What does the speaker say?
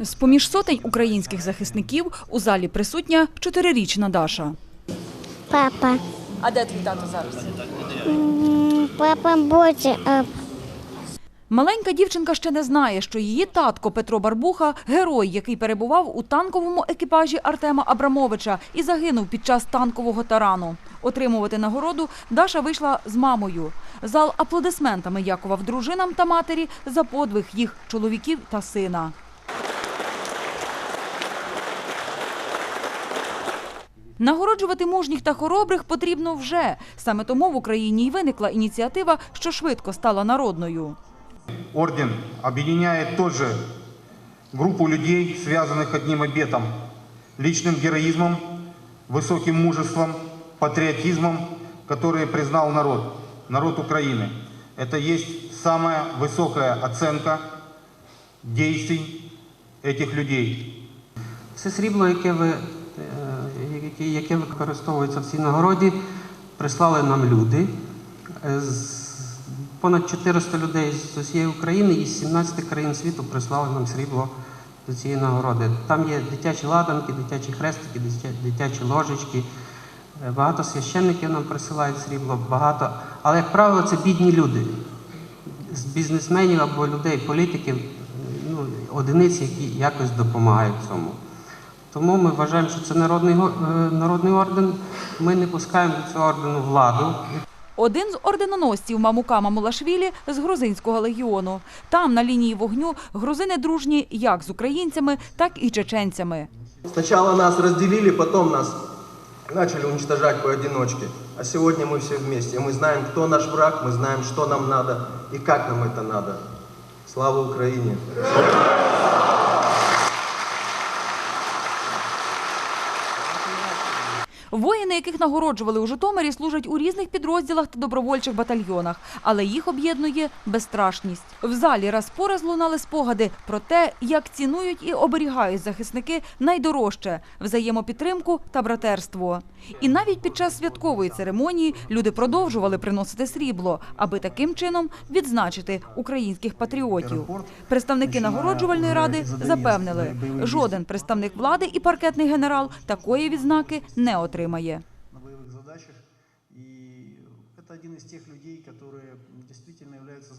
З поміж сотень українських захисників у залі присутня чотирирічна Даша. Папа. А де твій тато зараз? Папа боці. Маленька дівчинка ще не знає, що її татко Петро Барбуха герой, який перебував у танковому екіпажі Артема Абрамовича і загинув під час танкового тарану. Отримувати нагороду Даша вийшла з мамою. Зал аплодисментами дякував дружинам та матері за подвиг їх чоловіків та сина. Нагороджувати мужніх та хоробрих потрібно вже. Саме тому в Україні й виникла ініціатива, що швидко стала народною. Орден объединяет тоже группу людей, связанных одним обетом – личным героизмом, высоким мужеством, патриотизмом, которые признал народ, народ Украины. Это есть самая высокая оценка действий этих людей. Це срібло, яке, ви, е, яке, використовується в цій нагороді, прислали нам люди. Е, Понад 400 людей з усієї України і з 17 країн світу прислали нам срібло до цієї нагороди. Там є дитячі ладанки, дитячі хрестики, дитячі ложечки. Е, Багато священників нам присилають срібло, багато. Але, як правило, це бідні люди з бізнесменів або людей, політиків, ну, одиниці, які якось допомагають цьому. Тому ми вважаємо, що це народний, го- е, народний орден. Ми не пускаємо до цього ордену владу. Один з орденоносців Мамука Мамулашвілі з грузинського легіону. Там на лінії вогню грузини дружні як з українцями, так і чеченцями. Сначала нас разделили, потом нас начали уничтожать поодиночке. А сегодня мы все вместе. Мы знаем, кто наш враг, мы знаем, что нам надо и как нам это надо. Слава Украине! Воїни, яких нагороджували у Житомирі, служать у різних підрозділах та добровольчих батальйонах, але їх об'єднує безстрашність. В залі раз по раз лунали спогади про те, як цінують і оберігають захисники найдорожче взаємопідтримку та братерство. І навіть під час святкової церемонії люди продовжували приносити срібло, аби таким чином відзначити українських патріотів. Представники нагороджувальної ради запевнили, жоден представник влади і паркетний генерал такої відзнаки не отримає. на боевых задачах. И это один из тех людей, которые действительно являются